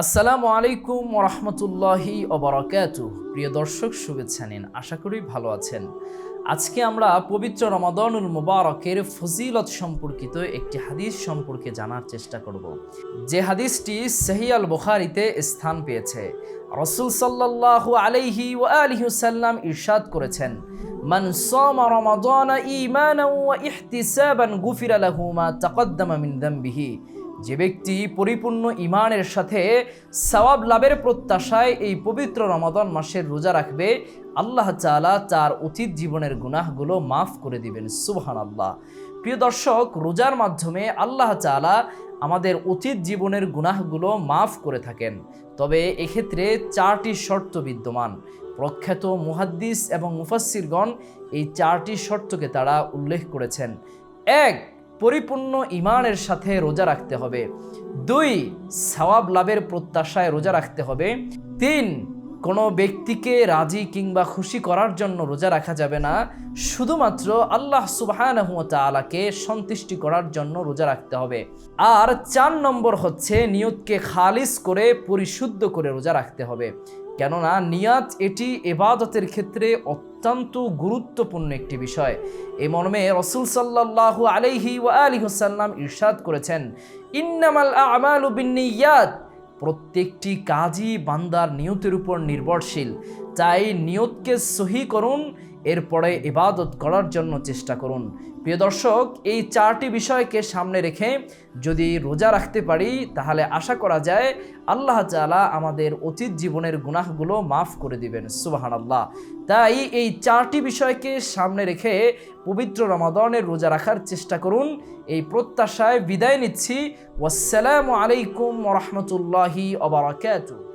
আসসালামু আলাইকুম রহমতুল্লাহি অবরাকাত প্রিয় দর্শক, শুভেচ্ছা নিন। আশা করি ভালো আছেন। আজকে আমরা পবিত্র রমাদানুল মুবারকের ফজিলত সম্পর্কিত একটি হাদিস সম্পর্কে জানার চেষ্টা করব। যে হাদিসটি সহিয়াল বুখারিতে স্থান পেয়েছে। রসুল সাল্লাল্লাহু আলাইহি ওয়া আলিহি সাল্লাম ইরশাদ করেছেন, মান সামা রমাদানা ঈমানান ওয়া ইহতিসাবান গুফিরা লাহু মা তাকদ্দামা মিন যামবিহি যে ব্যক্তি পরিপূর্ণ ইমানের সাথে সওয়াব লাভের প্রত্যাশায় এই পবিত্র রমাদান মাসের রোজা রাখবে, আল্লাহ তাআলা তার অতীত জীবনের গুনাহগুলো মাফ করে দিবেন সুবহান আল্লাহ প্রিয় দর্শক, রোজার মাধ্যমে আল্লাহ তাআলা আমাদের অতীত জীবনের গুনাহগুলো মাফ করে থাকেন। তবে এক্ষেত্রে চারটি শর্ত বিদ্যমান। প্রখ্যাত মুহাদ্দিস এবং মুফাসসিরগণ এই চারটি শর্তকে তারা উল্লেখ করেছেন। এক পরিপূর্ণ ইমানের সাথে রোজা রাখতে হবে। দুই সওয়াব লাভের প্রত্যাশায় রোজা রাখতে হবে। তিন কোনো ব্যক্তিকে রাজি কিংবা খুশি করার জন্য রোজা রাখা যাবে না। শুধুমাত্র আল্লাহ সুবাহানহু তালাকে সন্তুষ্টি করার জন্য রোজা রাখতে হবে। আর চার নম্বর হচ্ছে নিয়তকে খালিস করে পরিশুদ্ধ করে রোজা রাখতে হবে। কেননা নিয়াত এটি এবাদতের ক্ষেত্রে অত্যন্ত গুরুত্বপূর্ণ একটি বিষয়। এ মর্মে রসুল সাল্লাহ আলাইহি ওয়া আলিহসাল্লাম ইরশাদ করেছেন, ইন্নামাল আমালু বিন্নিয়াত প্রত্যেকটি কাজই বান্দার নিয়তের উপর নির্ভরশীল। তাই নিয়তকে সহি করুন, এরপরে ইবাদত করার জন্য চেষ্টা করুন। প্রিয় দর্শক, এই চারটি বিষয়কে সামনে রেখে যদি রোজা রাখতে পারি, তাহলে আশা করা যায় আল্লাহ তাআলা আমাদের অতীত জীবনের গুনাহগুলো মাফ করে দিবেন সুবাহান আল্লাহ তাই এই চারটি বিষয়কে সামনে রেখে পবিত্র রমাদনের রোজা রাখার চেষ্টা করুন। এই প্রত্যাশায় বিদায় নিচ্ছি। ওয়াসসালামু আলাইকুম রহমতুল্লাহি অবরাকাতু